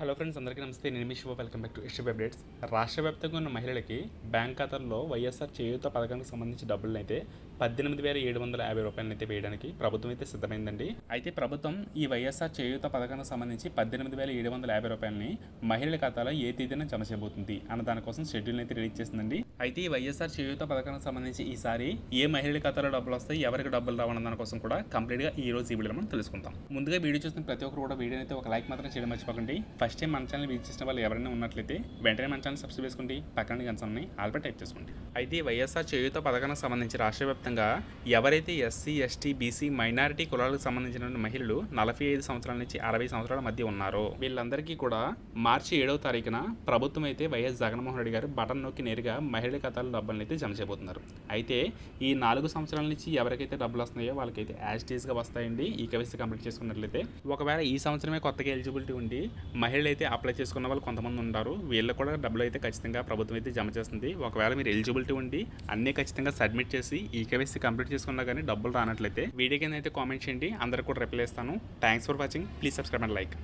Hello friends అందరికీ నమస్తే. నేను మీ Shiva. Welcome back to issue updates. రాష్ట్ర వ్యాప్తంగా ఉన్న మహిళలకి బ్యాంక్ ఖాతాల్లో వైఎస్ఆర్ చేయూత పథకానికి సంబంధించి డబ్బులను అయితే పద్దెనిమిది వేల ఏడు వందల యాభై రూపాయలను అయితే వేయడానికి ప్రభుత్వం అయితే సిద్ధమైందండి. అయితే ప్రభుత్వం ఈ వైఎస్ఆర్ చేయూత పథకానికి సంబంధించి పద్దెనిమిది వేల ఏడు వందల యాభై రూపాయలని మహిళల ఖాతాలో ఏ తేదీన జమ చేయబోతుంది అన్న దానికోసం షెడ్యూల్ అయితే రిలీజ్ చేసిందండి. అయితే ఈ వైఎస్ఆర్ చేయూత పథకానికి సంబంధించి ఈసారి ఏ మహిళల ఖాతాలో డబ్బులు వస్తాయి ఎవరికి డబ్బులు రావడం దానికోసం కూడా కంప్లీట్గా ఈ రోజు ఈ వీడియోలో మనం తెలుసుకుందాం. ముందుగా వీడియో చూసిన ప్రతి ఒక్కరు కూడా వీడియో అయితే ఒక లైక్ మాత్రం చేయడం మర్చిపోకండి. ఫస్ట్ టైం మన ఛానల్ విజిట్ చేసిన వాళ్ళు ఎవరైనా ఉన్నట్లయితే వెంటనే మన ఛానల్ సబ్స్క్రైబ్ చేసుకోండి. పక్కన గంటని ఆల్రెడీ టైప్ చేసుకోండి. అయితే వైఎస్ఆర్ చేయూత పథకానికి సంబంధించి రాష్ట్ర వ్యాప్తంగా ఎవరైతే ఎస్సీ ఎస్టీ బీసీ మైనారిటీ కులాలకు సంబంధించిన మహిళలు నలభై ఐదు సంవత్సరాల నుంచి అరవై సంవత్సరాల మధ్య ఉన్నారో. వీళ్ళందరికీ కూడా మార్చి ఏడవ తారీఖున ప్రభుత్వం అయితే వైఎస్ జగన్మోహన్ రెడ్డి గారు బటన్ నొక్కి నేరుగా మహిళల ఖాతాలో డబ్బులను అయితే జమ చేయబోతున్నారు. అయితే ఈ నాలుగు సంవత్సరాల నుంచి ఎవరికైతే డబ్బులు వస్తున్నాయో వాళ్ళకైతే యాజ్గా వస్తాయండి. ఈ కవిస్ కంప్లీట్ చేసుకున్నట్లయితే ఒకవేళ ఈ సంవత్సరమే కొత్తగా ఎలిజిబిలిటీ ఉండి మహిళలు అయితే అప్లై చేసుకున్న వాళ్ళు కొంతమంది ఉంటారు. వీళ్ళకి కూడా డబ్బులు అయితే ఖచ్చితంగా ప్రభుత్వం అయితే జమ చేస్తుంది. ఒకవేళ మీరు ఎలిజిబిలిటీ ఉండి అన్నీ ఖచ్చితంగా సబ్మిట్ చేసి ఈ కేవైసీ కంప్లీట్ చేసుకున్నా కానీ డబ్బులు రానట్లయితే వీడియో కింద అయితే కామెంట్ చేయండి. అందరికి కూడా రిప్లై ఇస్తాను. Thanks for watching please subscribe and like